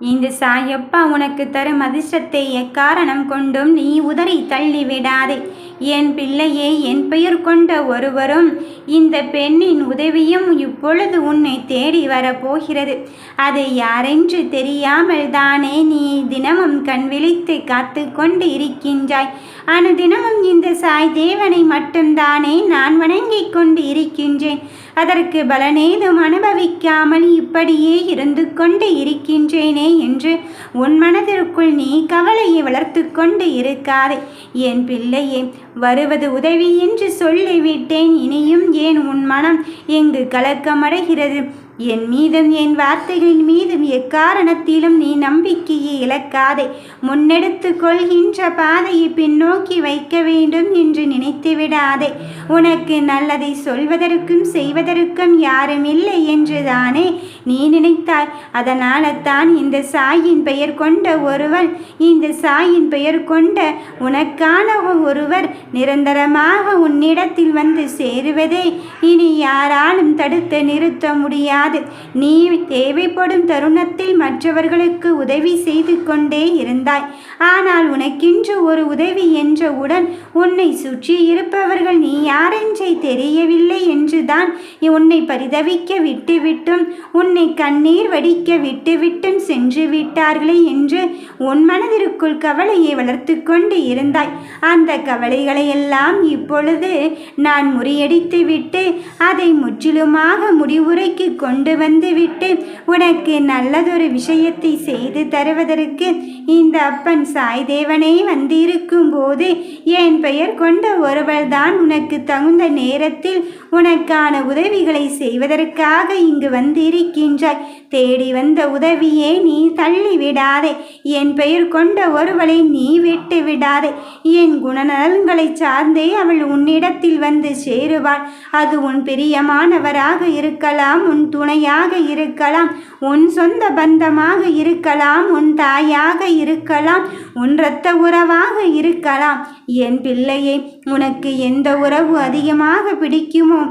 இந்த சாயப்பா உனக்கு தரும் அதிர்ஷ்டத்தை எக்காரணம் கொண்டும் நீ உதறி தள்ளி விடாதே என் பிள்ளையே என் பெயர் கொண்ட ஒருவரும் இந்த பெண்ணின் உதவியும் இப்பொழுது உன்னை தேடி வரப்போகிறது. அது யாரென்று தெரியாமல் தானே நீ தினமும் கண் விழித்து காத்து கொண்டு இருக்கின்றாய். அனுதினமும் இந்த சாய் தேவனை மட்டும்தானே நான் வணங்கிக் கொண்டு இருக்கின்றேன். அதற்கு பலனேதும் அனுபவிக்காமல் இப்படியே இருந்து கொண்டு இருக்கின்றேனே என்று உன் மனதிற்குள் நீ கவலையை வளர்த்து கொண்டு இருக்காதே. என் பிள்ளையே வருவது உதவி என்று சொல்லிவிட்டேன். இனியும் ஏன் உன் மனம் எங்கு கலக்கமடைகிறது? என் மீதும் என் வார்த்தைகளின் மீதும் எக்காரணத்திலும் நீ நம்பிக்கையை இழக்காதே. முன்னெடுத்து கொள்கின்ற பாதையை பின்னோக்கி வைக்க வேண்டும் என்று நினைத்து விடாதே. உனக்கு நல்லதை சொல்வதற்கும் செய்வதற்கும் யாரும் இல்லை என்று தானே நீ நினைத்தாய். அதனால தான் இந்த சாயின் பெயர் கொண்ட ஒருவன் இந்த சாயின் பெயர் கொண்ட உனக்கான ஒருவர் நிரந்தரமாக உன்னிடத்தில் வந்து சேருவதை. இனி யாராலும் தடுத்து நிறுத்த முடியாது. நீ தேவைப்படும் தருணத்தில் மற்றவர்களுக்கு உதவி செய்து கொண்டே இருந்தாய். ஆனால் உனக்கென்று ஒரு உதவி என்றவுடன் உன்னை சுற்றி இருப்பவர்கள் நீ யாரென்றே தெரியவில்லை என்றுதான் உன்னை பரிதவிக்க விட்டுவிட்டும். உன்னை கண்ணீர் வடிக்க விட்டுவிட்டும் சென்று விட்டார்களே என்று உன் மனதிற்குள் கவலையை வளர்த்து கொண்டு இருந்தாய். அந்த கவலைகளை எல்லாம் இப்பொழுது நான் முறியடித்து விட்டு அதை முற்றிலுமாக முடிவுரைக்கு கொண்டு வந்து விட்டு உனக்கு நல்லதொரு விஷயத்தை செய்து தருவதற்கு இந்த அப்பன் சாய்தேவனே வந்திருக்கும் போது என் பெயர் கொண்ட ஒருவர்தான் உனக்கு தகுந்த நேரத்தில் உனக்கான உதவிகளை செய்வதற்காக இங்கு நின்றாய் தேடி வந்த உதவியே நீ தள்ளி விடாதே என் பெயர் கொண்ட ஒருவளை நீ விட்டு விடாதே என் குணநலன்களை சார்ந்தே அவள் உன்னிடத்தில் வந்து சேருவாள். அது உன் பிரியமானவராக இருக்கலாம் உன் துணையாக இருக்கலாம் உன் சொந்த பந்தமாக இருக்கலாம் உன் தாயாக இருக்கலாம் உன் இரத்த உறவாக இருக்கலாம். என் பிள்ளையே உனக்கு எந்த உறவு அதிகமாக பிடிக்குமோ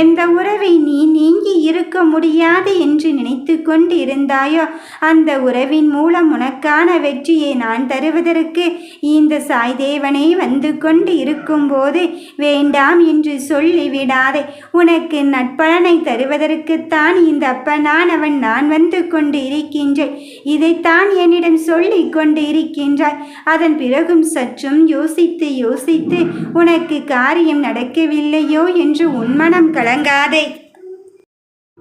எந்த உறவை நீ நீங்கி இருக்க முடியாது என்று நினைத்து கொண்டு இருந்தாயோ அந்த உறவின் மூலம் உனக்கான வெற்றியை நான் தருவதற்கு இந்த சாய்தேவனை வந்து கொண்டு இருக்கும்போது வேண்டாம் என்று சொல்லிவிடாதே. உனக்கு நட்பலனை தருவதற்குத்தான் இந்த அப்பனானவன் நான் வந்து கொண்டு இருக்கின்றேன் இதைத்தான் என்னிடம் சொல்லி கொண்டு இருக்கின்றாய் அதன் பிறகும் சற்றும் யோசித்து யோசித்து உனக்கு காரியம் நடக்கவில்லையோ என்று உன்மனம் கலங்காதே.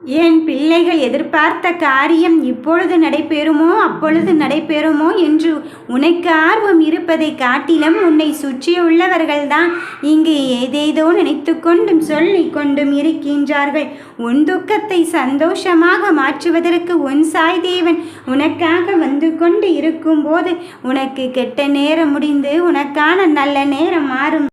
என் பிள்ளைகள் எதிர்பார்த்த காரியம் இப்பொழுது நடைபெறுமோ அப்பொழுது நடைபெறுமோ என்று உனக்கு ஆர்வம் இருப்பதை காட்டிலும் உன்னை சுற்றியுள்ளவர்கள்தான் இங்கு ஏதேதோ நினைத்து கொண்டும் சொல்லிக் கொண்டும் இருக்கின்றார்கள். உன் துக்கத்தை சந்தோஷமாக மாற்றுவதற்கு உன் சாய் தேவன் உனக்காக வந்து கொண்டு இருக்கும்போது உனக்கு கெட்ட நேரம் முடிந்து உனக்கான நல்ல நேரம் மாறும்.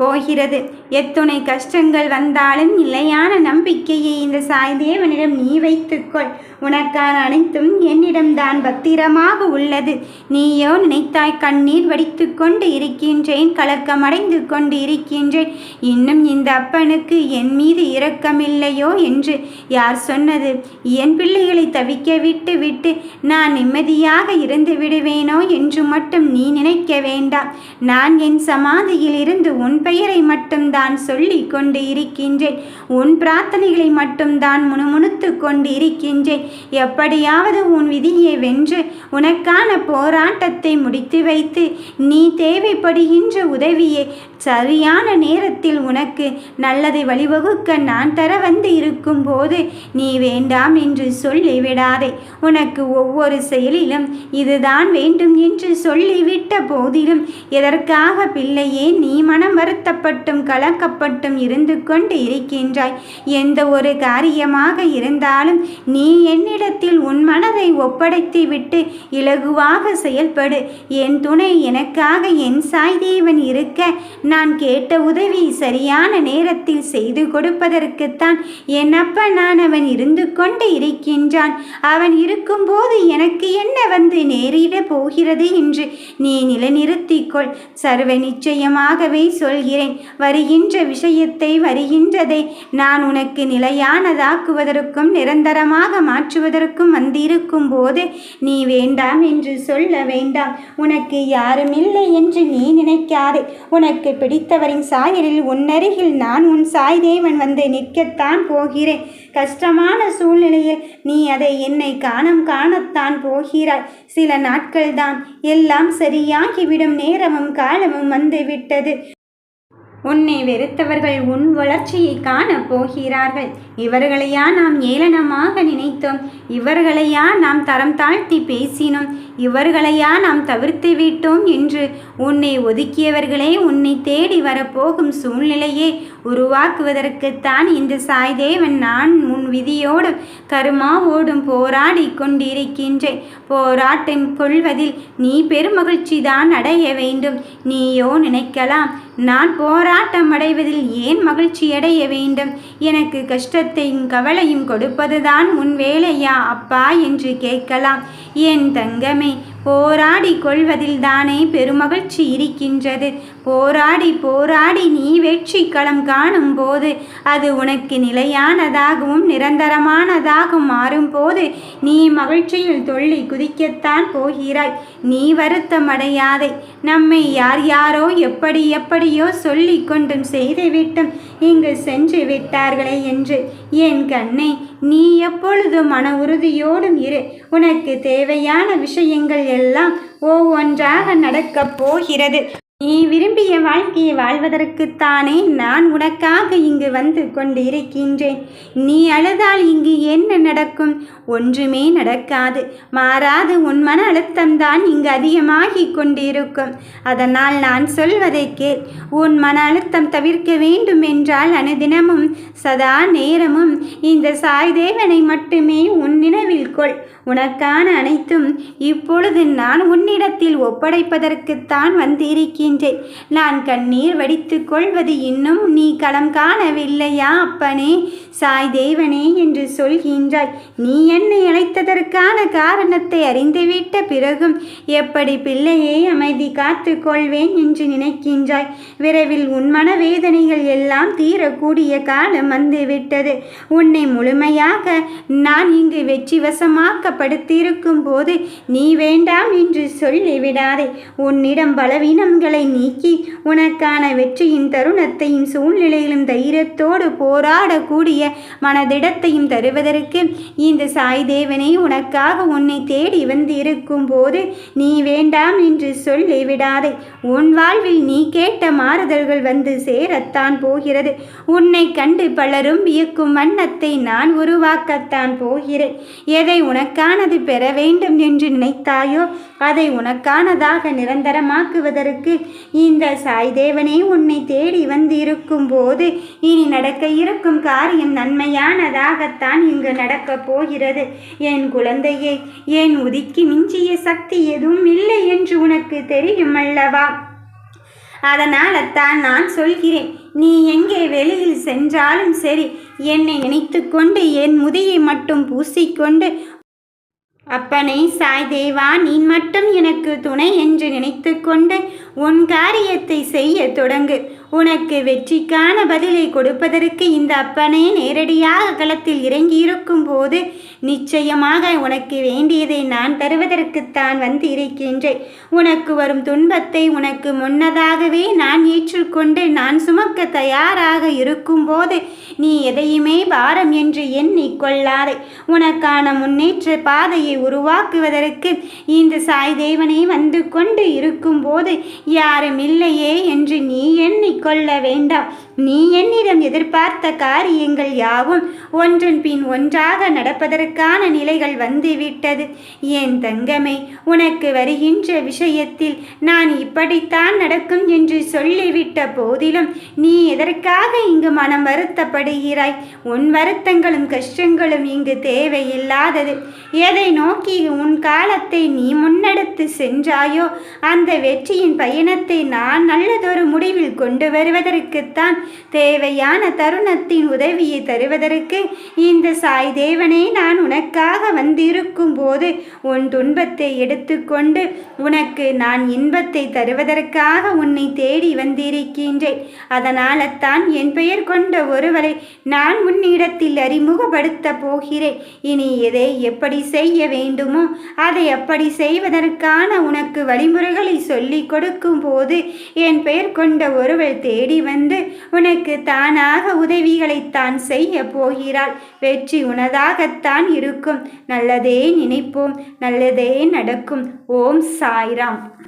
போகிறது. எத்துணை கஷ்டங்கள் வந்தாலும் நிலையான நம்பிக்கையை இந்த சாய்தேவனிடம் நீ வைத்துக்கொள். உனக்கான அனைத்தும் என்னிடம்தான் பத்திரமாக உள்ளது. நீயோ நினைத்தாய் கண்ணீர் வடித்து கொண்டு இருக்கின்றேன் கலக்கமடைந்து கொண்டு இருக்கின்றேன். இன்னும் இந்த அப்பனுக்கு என் மீது இரக்கமில்லையோ என்று யார் சொன்னது? என் பிள்ளைகளை தவிக்க விட்டு விட்டு நான் நிம்மதியாக இருந்து விடுவேனோ என்று மட்டும் நீ நினைக்க வேண்டாம். நான் என் சமாதியில் இருந்து உன் பெயரை மட்டும்தான் சொல்லி கொண்டு இருக்கின்றேன். உன் பிரார்த்தனைகளை மட்டும்தான் முணுமுணுத்து கொண்டு இருக்கின்றேன். எப்படியாவது உன் விதியை வென்று உனக்கான போராட்டத்தை முடித்து வைத்து நீ தேவைப்படுகின்ற உதவியை சரியான நேரத்தில் உனக்கு நல்லதை வழிவகுக்க நான் தர வந்து இருக்கும்போது நீ வேண்டாம் என்று சொல்லிவிடாதே உனக்கு ஒவ்வொரு செயலிலும் இதுதான் வேண்டும் என்று சொல்லிவிட்ட போதிலும் எதற்காக பிள்ளையே நீ மனம் வருத்தப்பட்டும் கலக்கப்பட்டும் இருந்து கொண்டு இருக்கின்றாய்? எந்த ஒரு காரியமாக இருந்தாலும் நீ என்னிடத்தில் உன் மனதை ஒப்படைத்து விட்டு இலகுவாக செயல்படு. என் துணை எனக்காக என் சாய் தேவன் இருக்க நான் கேட்ட உதவி சரியான நேரத்தில் செய்து கொடுப்பதற்குத்தான் என் அப்பனான் நான் அவன் இருந்து கொண்டு இருக்கின்றான். அவன் இருக்கும்போது எனக்கு என்ன வந்து நேரிட போகிறது என்று நீ நிலைநிறுத்திக்கொள். சர்வ நிச்சயமாகவே சொல்கிறேன். வருகின்ற விஷயத்தை வருகின்றதை. நான் உனக்கு நிலையானதாக்குவதற்கும் நிரந்தரமாக மாற்றுவதற்கும் வந்திருக்கும் போது நீ வேண்டாம் என்று சொல்ல வேண்டாம். உனக்கு யாரும் இல்லை என்று நீ நினைக்காதே. உனக்கு பிடித்தவரின் சாயலில் உன்னருகில் நான் உன் சாய் தேவன் வந்து நிற்கத்தான் போகிறேன். கஷ்டமான சூழ்நிலையில் நீ அதை என்னை காணம் காணத்தான் போகிறாய். சில நாட்கள்தான் எல்லாம் சரியாகிவிடும் நேரமும் காலமும் வந்து விட்டது உன்னை வெறுத்தவர்கள் உன் வளர்ச்சியை காணப் போகிறார்கள். இவர்களையா நாம் ஏளனமாக நினைத்தோம்? இவர்களையா நாம் தரம் தாழ்த்தி பேசினோம்? இவர்களையா நாம் தவிர்த்து விட்டோம் என்று? உன்னை ஒதுக்கியவர்களே உன்னை தேடி வரப்போகும் சூழ்நிலையை உருவாக்குவதற்குத்தான் இந்த சாய்தேவன் நான் உன் விதியோடும் கருமாவோடும் போராடி கொண்டிருக்கின்றேன். போராட்டம் கொள்வதில் நீ பெருமகிழ்ச்சி தான் அடைய வேண்டும். நீயோ நினைக்கலாம். நான் போராட்டம் அடைவதில் ஏன் மகிழ்ச்சி அடைய வேண்டும்? எனக்கு கஷ்டத்தை துக்கத்தையும் கவலையும் கொடுப்பதுதான் உன் வேலையா அப்பா? என்று கேட்கலாம். என் தங்கமே? போராடி கொள்வதில் தானே பெருமகிழ்ச்சி இருக்கின்றது. போராடி போராடி நீ வெற்றி களம் காணும் போது அது உனக்கு நிலையானதாகவும் நிரந்தரமானதாகவும் மாறும்போது நீ மகிழ்ச்சியில் தொள்ளி குதிக்கத்தான் போகிறாய். நீ வருத்தமடையாதே. நம்மை யார் யாரோ எப்படி எப்படியோ சொல்லி கொண்டும் செய்துவிட்டும். இங்கு சென்று விட்டார்களே என்று. என் கண்ணை நீ எப்பொழுதும் மன உறுதியோடும் இரு. உனக்கு தேவையான விஷயங்கள் எல்லாம் ஒவ்வொன்றாக நடக்கப் போகிறது. நீ விரும்பிய வாழ்க்கையை வாழ்வதற்குத்தானே நான் உனக்காக இங்கு வந்து கொண்டு இருக்கின்றேன் நீ அழுதால் இங்கு என்ன நடக்கும்? ஒன்றுமே நடக்காது. மாறாது உன் மன அழுத்தம்தான் இங்கு அதிகமாகி கொண்டிருக்கும். அதனால் நான் சொல்வதை கேள். உன் மன அழுத்தம் தவிர்க்க வேண்டும் என்றால் அனுதினமும் சதா நேரமும் இந்த சாய்தேவனை மட்டுமே உன் நினைவில் கொள். உனக்கான அனைத்தும் இப்பொழுது நான் உன்னிடத்தில் ஒப்படைப்பதற்குத்தான் வந்திருக்கின்றேன் நான் கண்ணீர் வடித்து கொள்வது இன்னும் நீ களம் காணவில்லையா அப்பனே? சாய் தேவனே என்று சொல்கின்றாய். நீ என்னை அழைத்ததற்கான காரணத்தை அறிந்துவிட்ட பிறகும் எப்படி பிள்ளையை அமைதி காத்து கொள்வேன் என்று நினைக்கின்றாய். விரைவில் உன் மனவேதனைகள் எல்லாம் தீரக்கூடிய காலம் வந்துவிட்டது. உன்னை முழுமையாக நான் இங்கு வெற்றி வசமாக்கப்படுத்தியிருக்கும் போது நீ வேண்டாம் என்று சொல்லிவிடாதே. உன்னிடம் பலவீனங்களை நீக்கி உனக்கான வெற்றியின் தருணத்தையும் சூழ்நிலையிலும் தைரியத்தோடு போராடக்கூடிய மனதிடத்தையும் தருவதற்கு இந்த சாய் தேவனை உனக்காக உன்னை தேடி வந்து இருக்கும் போது நீ வேண்டாம் என்று சொல்லிவிடாதே உன் வாழ்வில் நீ கேட்ட மாறுதல்கள் வந்து சேரத்தான் போகிறது. உன்னை கண்டு பலரும் வியக்கும் வண்ணத்தை நான் உருவாக்கத்தான் போகிறேன். எதை உனக்கானது பெற வேண்டும் என்று நினைத்தாயோ அதை உனக்கானதாக நிரந்தரமாக்குவதற்கு இந்த சாய் தேவனே உன்னை தேடி வந்து இருக்கும் போது இனி நடக்க இருக்கும் காரியம் நன்மையானதாகத்தான் இங்கு நடக்கப் போகிறது. என் குழந்தையே என் உதிக்கு மிஞ்சிய சக்தி எதுவும் இல்லை என்று உனக்கு தெரியும் அல்லவா? அதனால தான் நான் சொல்கிறேன் நீ எங்கே வெளியில் சென்றாலும் சரி என்னை நினைத்து கொண்டு என் முதியை மட்டும் பூசிக்கொண்டு அப்பனே சாய் தேவா நீ மட்டும் எனக்கு துணை என்று நினைத்து கொண்டு உன் காரியத்தை செய்ய தொடங்கு. உனக்கு வெற்றிக்கான பதிலை கொடுப்பதற்கு இந்த அப்பனே நேரடியாக களத்தில் இறங்கியிருக்கும் போது நிச்சயமாக உனக்கு வேண்டியதை நான் தருவதற்குத்தான் வந்து இருக்கின்றேன் உனக்கு வரும் துன்பத்தை உனக்கு முன்னதாகவே நான் ஏற்றுக்கொண்டு நான் சுமக்க தயாராக இருக்கும்போது நீ எதையுமே பாரம் என்று எண்ணிக்கொள்ளாதே. உனக்கான முன்னேற்ற பாதையை உருவாக்குவதற்கு இந்த சாய் தேவனை வந்து கொண்டு இருக்கும்போது யாரும் இல்லையே என்று நீ எண்ணி எண்ணிக்கொள்ள வேண்டாம். நீ என்னிடம் எதிர்பார்த்த காரியங்கள் யாவும் ஒன்றன் பின் ஒன்றாக நடப்பதற்கான நிலைகள் வந்துவிட்டது. என் தங்கமே உனக்கு வருகின்ற விஷயத்தில் நான் இப்படித்தான் நடக்கும் என்று சொல்லிவிட்ட போதிலும் நீ எதற்காக இங்கு மனம் வருத்தப்படுகிறாய்? உன் வருத்தங்களும் கஷ்டங்களும் இங்கு தேவையில்லாதது. எதை நோக்கி உன் காலத்தை நீ முன்னெடுத்து சென்றாயோ அந்த வெற்றியின் பயணத்தை நான் நல்லதொரு முடிவில் கொண்டு வருவதற்குத்தான் தேவையான தருணத்தின் உதவியை தருவதற்கு இந்த சாய் தேவனே நான் உனக்காக வந்திருக்கும் போது உன் துன்பத்தை எடுத்துக்கொண்டு உனக்கு நான் இன்பத்தை தருவதற்காக உன்னை தேடி வந்திருக்கின்றேன். அதனால தான் என் பெயர் கொண்ட ஒருவரை நான் உன்னிடத்தில் அறிமுகப்படுத்த போகிறேன். இனி எதை எப்படி செய்ய வேண்டுமோ அதை அப்படி செய்வதற்கான உனக்கு வழிமுறைகளை சொல்லிக் கொடுக்கும் போது என் பெயர் கொண்ட ஒருவர் தேடி வந்து உனக்கு தானாக உதவிகளை தான் செய்ய போகிறாள். வெற்றி உனதாகத்தான் இருக்கும். நல்லதே நினைப்போம். நல்லதே நடக்கும். ஓம் சாய்ராம்.